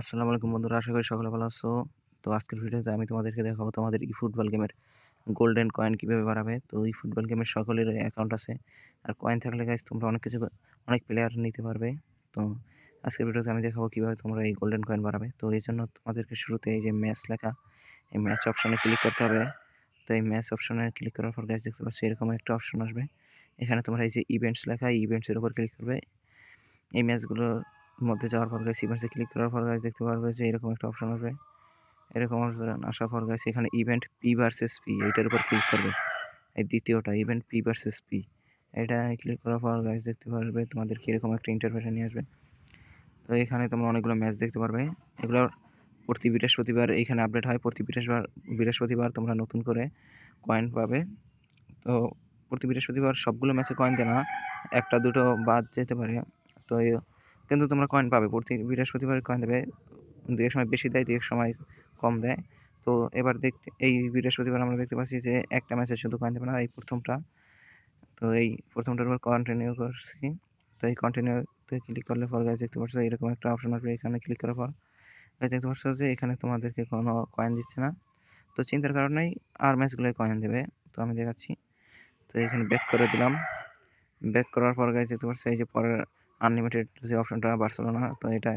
আসসালামু আলাইকুম বন্ধুরা, আশা করি সকলে ভালো আছো। তো আজকের ভিডিওতে আমি তোমাদেরকে দেখাবো তোমাদের ই ফুটবল গেমের গোল্ডেন কয়েন কীভাবে বাড়াবে। তো এই ফুটবল গেমের সকলের অ্যাকাউন্ট আছে। আর কয়েন থাকলে গাইজ তোমরা অনেক কিছু, অনেক প্লেয়ার নিতে পারবে। তো আজকের ভিডিওতে আমি দেখাবো কীভাবে তোমরা এই গোল্ডেন কয়েন বাড়াবে। তো এই জন্য তোমাদেরকে শুরুতে এই যে ম্যাচ লেখা, এই ম্যাচ অপশানে ক্লিক করতে হবে। তো এই ম্যাচ অপশানে ক্লিক করার পর গাইজ দেখতে পাচ্ছি এরকম একটা অপশন আসবে। এখানে তোমরা এই যে ইভেন্টস লেখা ইভেন্টসের উপর ক্লিক করবে। এই ম্যাচগুলো মধ্যে যাওয়ার পর গাইস ইভেন্টসে ক্লিক করার পর গাইস দেখতে পারবে যে এরকম একটা অপশন আসবে। এরকম আসার পর গাইস এখানে ইভেন্ট পি ভার্সেস পি এইটার উপর ক্লিক করবে। এই দ্বিতীয়টা ইভেন্ট পি ভার্সেস পি এটা ক্লিক করার পর গাইস দেখতে পারবে তোমাদের কীরকম একটা ইন্টারভেশন নিয়ে আসবে। তো এখানে তোমরা অনেকগুলো ম্যাচ দেখতে পারবে। এগুলো প্রতি বৃহস্পতিবার, এখানে আপডেট হয়। প্রতি বৃহস্পতিবার বৃহস্পতিবার তোমরা নতুন করে কয়েন পাবে। তো প্রতি বৃহস্পতিবার সবগুলো ম্যাচে কয়েন দেয় না একটা, দুটো বাদ যেতে পারে। তো কিন্তু তোমরা কয়েন পাবে। প্রতি বৃহস্পতিবার কয়েন দেবে। দু এক সময় বেশি দেয় দু এক সময় কম দেয়। তো এবার দেখতে, এই বৃহস্পতিবার আমরা দেখতে পাচ্ছি যে একটা ম্যাচে শুধু কয়েন দেবে না, এই প্রথমটা। তো এই প্রথমটার উপর কন্টিনিউ করছি। তো এই কন্টিনিউতে ক্লিক করলে পর গাছ দেখতে পাচ্ছ এরকম একটা অপশন আসবে এখানে ক্লিক করার পর। দেখতে পাচ্ছ যে এখানে তোমাদেরকে কোনো কয়েন দিচ্ছে না। তো চিন্তার কারণেই আর ম্যাচগুলোয় কয়েন দেবে। তো আমি দেখাচ্ছি। তো এখানে ব্যাক করে দিলাম। ব্যাক করার পর গাছ দেখতে পাচ্ছ এই যে পরের আনলিমিটেড যে অপশনটা বাড়ছিল না তো এটা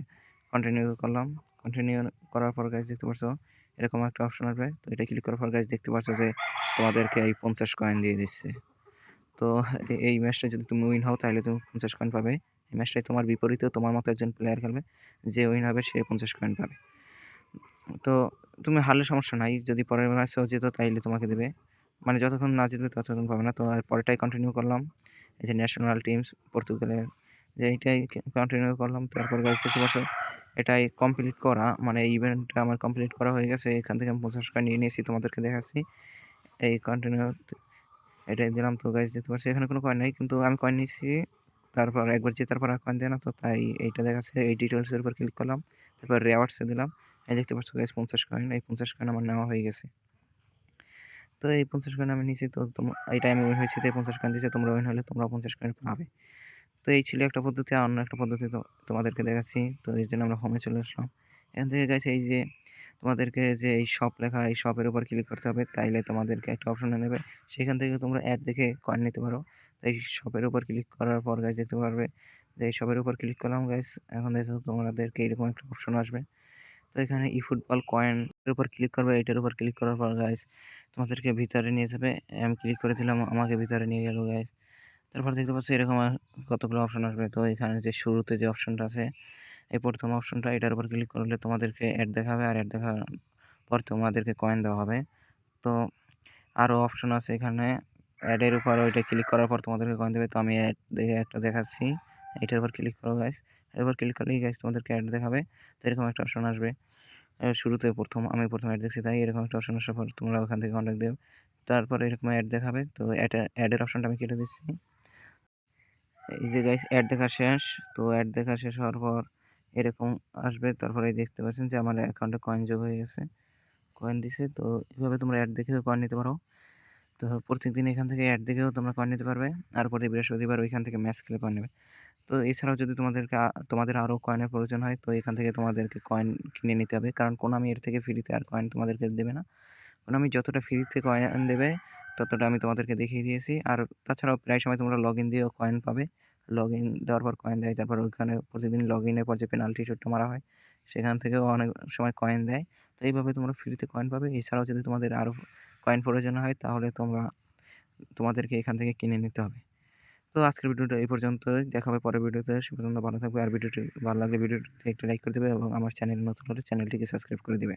কন্টিনিউ করলাম। কন্টিনিউ করার পর গাছ দেখতে পাচ্ছ এরকম একটা অপশন আসবে। তো এটা ক্লিক করার পর গাছ দেখতে পাচ্ছ যে তোমাদেরকে এই পঞ্চাশ কয়েন দিয়ে দিচ্ছে। তো এই ম্যাচটা যদি তুমি উইন হও, তাহলে তুমি পঞ্চাশ কয়েন পাবে। এই ম্যাচটাই তোমার বিপরীতে তোমার মতো একজন প্লেয়ার খেলবে, যে উইন হবে সে পঞ্চাশ কয়েন পাবে। তো তুমি হারলে সমস্যা নাই, যদি পরের ম্যাচেও যেত তাইলে তোমাকে দেবে। মানে যতক্ষণ না জিতবে ততক্ষণ পাবে না। তো পরেরটাই কন্টিনিউ করলাম। এই যে ন্যাশনাল টিমস পর্তুগালের যে এইটাই কন্টিনিউ করলাম। তারপর গাছ দেখতে পাচ্ছ, এটাই কমপ্লিট করা। মানে ইভেন্টটা আমার কমপ্লিট করা হয়ে গেছে। এখান থেকে আমি পঞ্চাশ টাকা নিয়ে নিয়েছি, তোমাদেরকে দেখাচ্ছি। এই কন্টিনিউ এটাই দিলাম। তো গাছ দেখতে পাচ্ছি, এখানে কোনো কয়েন নেই, কিন্তু আমি কয়েন নিয়েছি। তারপর একবার জেতার পর আর কয়েন দেয় না, তো তাই এইটা দেখাচ্ছে। এই ডিটেলসের উপর ক্লিক করলাম। তারপর রেওয়ার্ডসে দিলাম। এই দেখতে পাচ্ছ গাছ পঞ্চাশ কয়েন এই পঞ্চাশ কয়েন আমার নেওয়া হয়ে গেছে। তো এই পঞ্চাশ কয়েন আমি নিয়েছি, তো তোমার এইটা আমি উইন হয়েছি, তো এই পঞ্চাশ কয়েন দিয়েছে, তোমরা উইন হলে তোমরা পঞ্চাশ কয়েন পাবে। তো এই ছিল একটা পদ্ধতি, আর অন্য একটা পদ্ধতি তোমাদেরকে দেখাচ্ছি। তো এই জন্য আমরা হোমে চলে আসলাম। এখান থেকে গেছে এই যে তোমাদেরকে যে এই শপ লেখা, এই শপের উপর ক্লিক করতে হবে, তাইলে তোমাদেরকে একটা অপশনে নেবে। সেখান থেকে তোমরা অ্যাড দেখে কয়েন নিতে পারো। তো এই শপের উপর ক্লিক করার পর গাছ দেখতে পারবে যে এই শপের উপর ক্লিক করলাম গাইস এখন দেখো তোমাদেরকে এরকম একটা অপশন আসবে। তো এখানে ই ফুটবল কয়েনের উপর ক্লিক করবে, এটার উপর ক্লিক করার পর গাইস তোমাদেরকে ভিতরে নিয়ে যাবে। আমি ক্লিক করে দিলাম, আমাকে ভিতরে নিয়ে গেল গাইস তারপর দেখতে পাচ্ছি এরকম কতগুলো অপশন আসবে। তো এখানে যে শুরুতে যে অপশনটা আছে, এই প্রথম অপশনটা এটার উপর ক্লিক করলে তোমাদেরকে অ্যাড দেখাবে আর অ্যাড দেখার পর তোমাদেরকে কয়েন দেওয়া হবে। তো আরও অপশন আছে এখানে অ্যাডের উপর ওইটা ক্লিক করার পর তোমাদেরকে কয়েন দেবে। তো আমি অ্যাড দেখে একটা দেখাচ্ছি, এটার উপর ক্লিক করো গাইস এর উপর ক্লিক করলেই গাইস তোমাদেরকে অ্যাড দেখাবে। তো এরকম একটা অপশন আসবে। শুরুতে প্রথম, আমি প্রথম অ্যাড দেখছি তাই এরকম একটা অপশন আসার পর তোমরা ওখান থেকে কন্ট্যাক্ট দেবে তারপর এরকম অ্যাড দেখাবে। তো অ্যাড অ্যাডের অপশনটা আমি কেটে দিচ্ছি। এই যে গাইস অ্যাড দেখা শেষ। তো অ্যাড দেখা শেষ হওয়ার পর এরকম আসবে। তারপরে দেখতে পাচ্ছেন যে আমার অ্যাকাউন্টে কয়েন যোগ হয়ে গেছে। কয়েন দিছে, তো এভাবে তোমরা অ্যাড দেখেও কয়েন নিতে পারো। তো প্রত্যেকদিন এখান থেকে অ্যাড দেখেও তোমরা কয়েন নিতে পারবে। আর প্রতি বৃহস্পতিবার ওইখান থেকে ম্যাচ খেলে কয়েন নেবে। তো এছাড়াও যদি তোমাদেরকে তোমাদের আরও কয়েনের প্রয়োজন হয়, তো এখান থেকে তোমাদেরকে কয়েন কিনে নিতে হবে। কারণ কোনো আমি এর থেকে ফ্রিতে আর কয়েন তোমাদেরকে দেবে না। কারণ আমি যতটা ফ্রিতে কয়েন দেবে ততটা আমি তোমাদেরকে দেখিয়ে দিয়েছি। আর তাছাড়াও প্রায় সময় তোমরা লগ ইন দিয়েও কয়েন পাবে। লগ ইন দেওয়ার পর কয়েন দেয়, তারপর ওইখানে প্রতিদিন লগ ইনের পর যে পেনাল্টি শুটটা মারা হয়, সেখান থেকেও অনেক সময় কয়েন দেয়। তো এইভাবে তোমরা ফ্রিতে কয়েন পাবে। এছাড়াও যদি তোমাদের আরও কয়েন প্রয়োজন হয়, তাহলে তোমরা, তোমাদেরকে এখান থেকে কিনে নিতে হবে। তো আজকের ভিডিওটা এই পর্যন্তই। দেখা হবে পরের ভিডিওতে। সে পর্যন্ত ভালো থাকবে। আর ভিডিওটি ভালো লাগলে ভিডিওটি একটু লাইক করে দেবে এবং আমার চ্যানেল নতুন হলে চ্যানেলটিকে সাবস্ক্রাইব করে দেবে।